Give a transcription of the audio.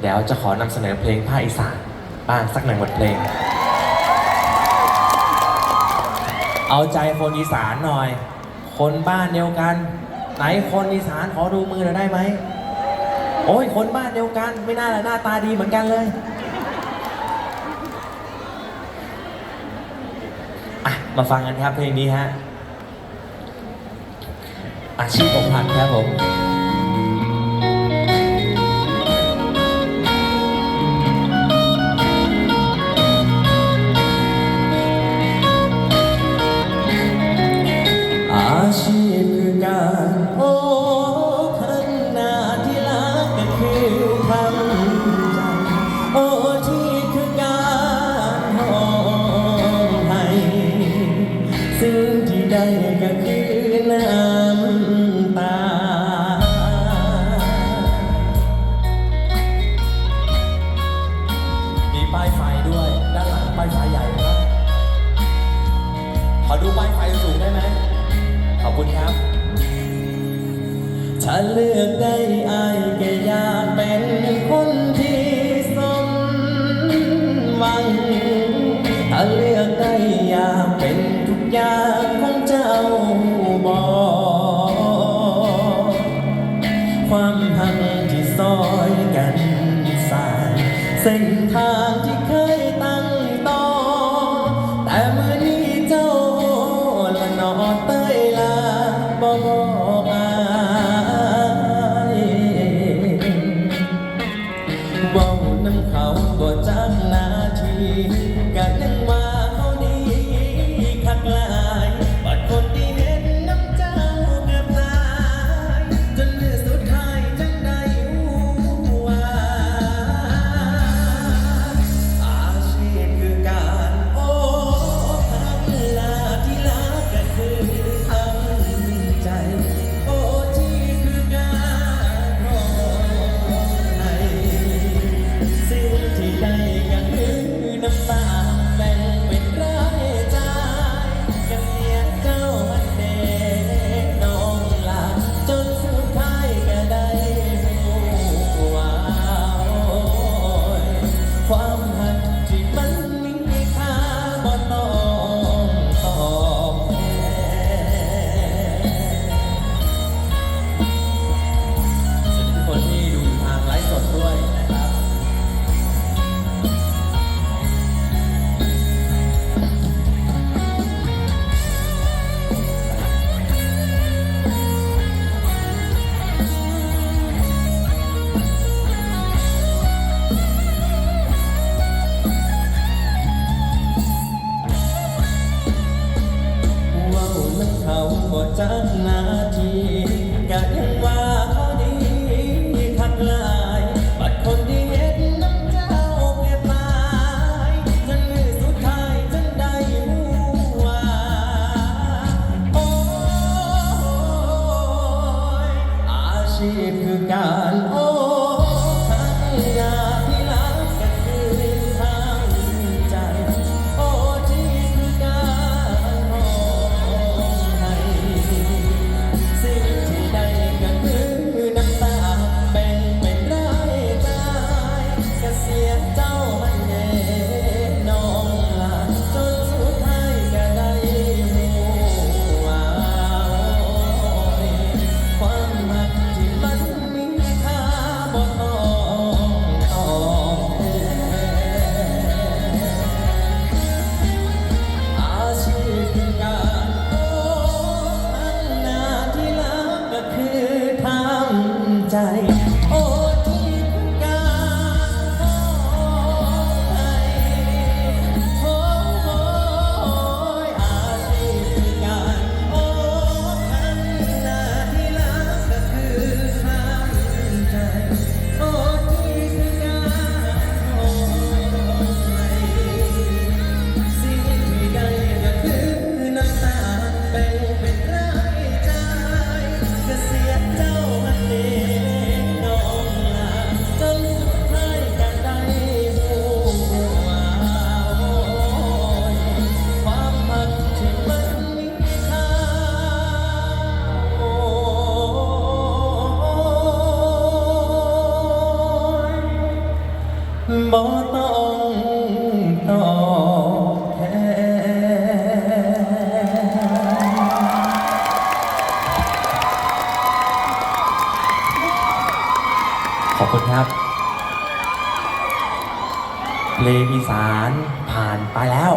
เดี๋ยวจะขอนำเสนอเพลงภาคอีสานบ้างสักหนึ่งบทเพลง เอาใจคนอีสานหน่อย คนบ้านเดียวกัน ไหนคนอีสานขอดูมือหน่อยได้ไหมโอ้ยคนบ้านเดียวกัน ไม่น่าละหน้าตาดีเหมือนกันเลยอะมาฟังกันครับเพลงนี้ฮะอาชีพผมผัดครับผม ก็คือน้ำตา มีป้ายไฟด้วย ด้านหลังป้ายไฟใหญ่มากขอดูป้ายไฟสูงได้ไหม ขอบคุณครับ ถ้าเลือกได้อายก็อย ส้นทางที่เคยตั้งต่อ แต่เมื่อนี้เจ้าละนอเต้ยลาบ่บอก ใจ บ่ต้องตอบแทนขอบคุณครับ เพลงอีสานผ่านไปแล้ว